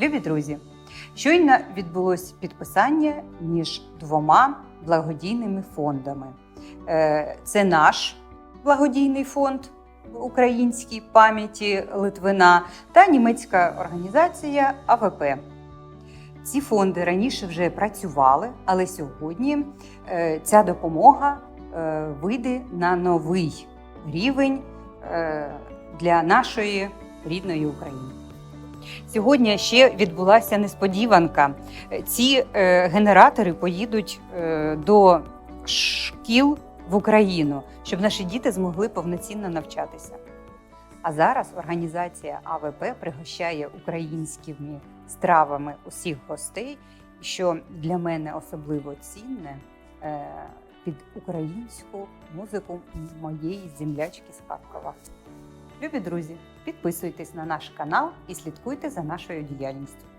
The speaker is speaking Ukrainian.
Любі друзі, щойно відбулось підписання між двома благодійними фондами. Е, Це наш благодійний фонд українській пам'яті Литвина та німецька організація АВП. Ці фонди раніше вже працювали, але сьогодні е, ця допомога е, вийде на новий рівень для нашої рідної України. Сьогодні ще відбулася несподіванка. Е, Ці е, генератори поїдуть е, до шкіл в Україну, щоб наші діти змогли повноцінно навчатися. А зараз організація АВП пригощає українськими стравами усіх гостей, що для мене особливо цінне під українську музику моєї землячки з Харкова. Любі друзі, підписуйтесь на наш канал і слідкуйте за нашою діяльністю.